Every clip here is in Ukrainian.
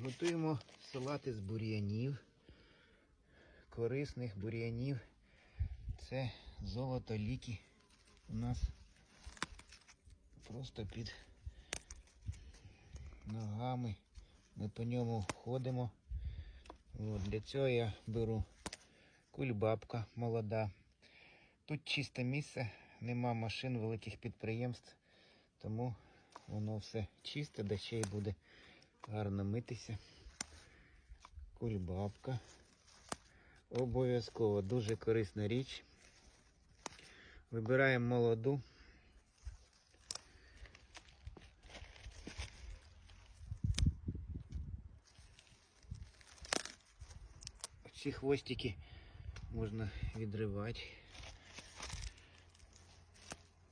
Готуємо салати з бур'янів, корисних бур'янів. Це золото ліки у нас просто під ногами. Ми по ньому ходимо. От, для цього я беру кульбабка молода. Тут чисте місце, нема машин, великих підприємств, тому воно все чисте, да ще й буде гарно митися. Кульбабка. Обов'язково дуже корисна річ. Вибираємо молоду. Ці хвостики можна відривати.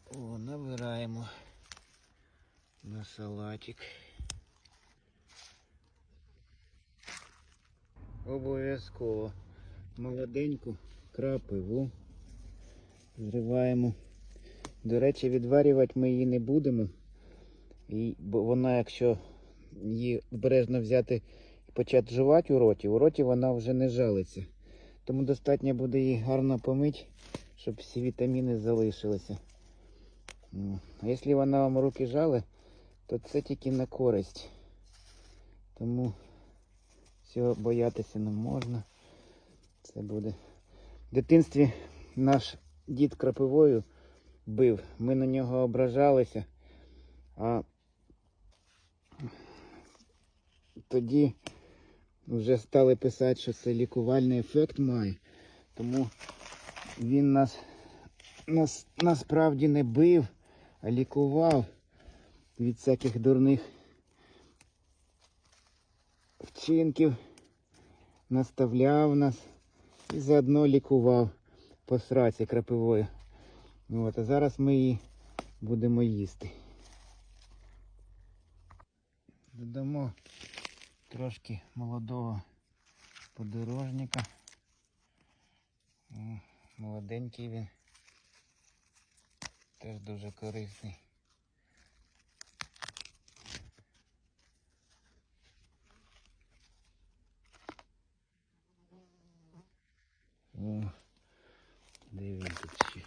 О, набираємо на салатик. Обов'язково молоденьку крапиву зриваємо. До речі, відварювати ми її не будемо. І, вона, якщо її обережно взяти і почати жувати у роті, у роті вона вже не жалиться. Тому достатньо буде її гарно помити, щоб всі вітаміни залишилися. Ну, А якщо вона вам руки жали, то це тільки на користь. Тому цього боятися не можна. Це буде. В дитинстві наш дід крапивою бив. Ми на нього ображалися. А тоді вже стали писати, що це лікувальний ефект має. Тому він нас, нас насправді не бив, а лікував від всяких дурних вчинків, наставляв нас і заодно лікував по сраці крапивою. От, а зараз ми її будемо їсти. Додамо трошки молодого подорожника. Молоденький він. Теж дуже корисний. О, де він тут ще? Є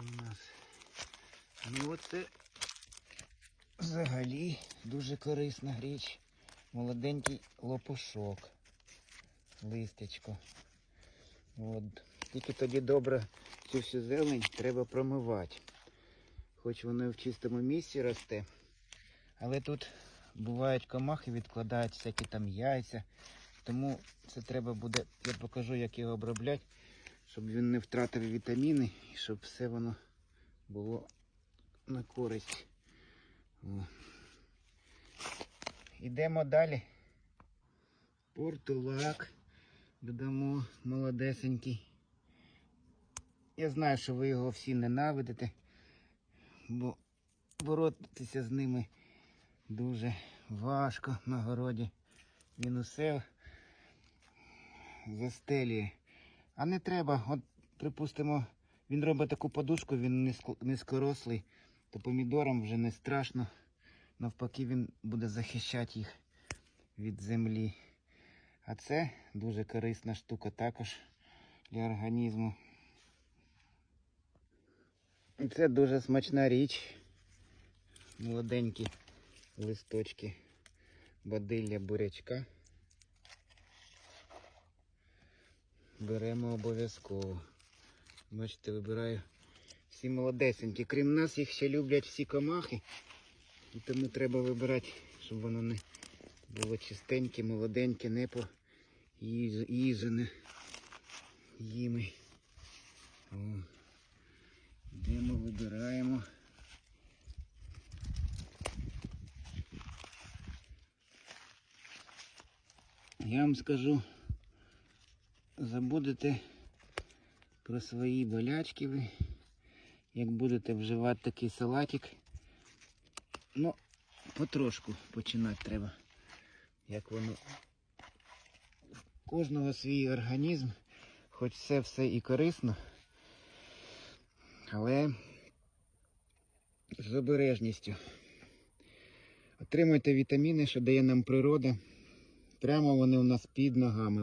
у нас. Ну оце взагалі дуже корисна річ. Молоденький лопушок. Листячко. От. Тільки тоді добре цю всю зелень треба промивати. Хоч воно в чистому місці росте. Але тут бувають комахи, відкладають всякі там яйця. Тому це треба буде, я покажу, як його обробляти, щоб він не втратив вітаміни і щоб все воно було на користь. О. Ідемо далі. Портулак. Додамо молодесенький. Я знаю, що ви його всі ненавидите, бо боротися з ними дуже важко на городі. Він усе застелює. А не треба, от, припустимо, він робить таку подушку, він низькорослий, то помідорам вже не страшно. Навпаки, він буде захищати їх від землі. А це дуже корисна штука також для організму. І це дуже смачна річ. Молоденькі листочки бадилля бурячка. Беремо обов'язково. Бачите, вибираю всі молодесенькі. Крім нас, їх ще люблять всі комахи. І тому треба вибирати, щоб воно не було чистеньке, молоденьке, не поїжене їми. О. Йдемо, вибираємо. Я вам скажу, забудете про свої болячки ви, як будете вживати такий салатик. Ну, потрошку починати треба. Як воно. В кожного свій організм, хоч це все і корисно, але з обережністю. Отримуйте вітаміни, що дає нам природа. Прямо вони у нас під ногами.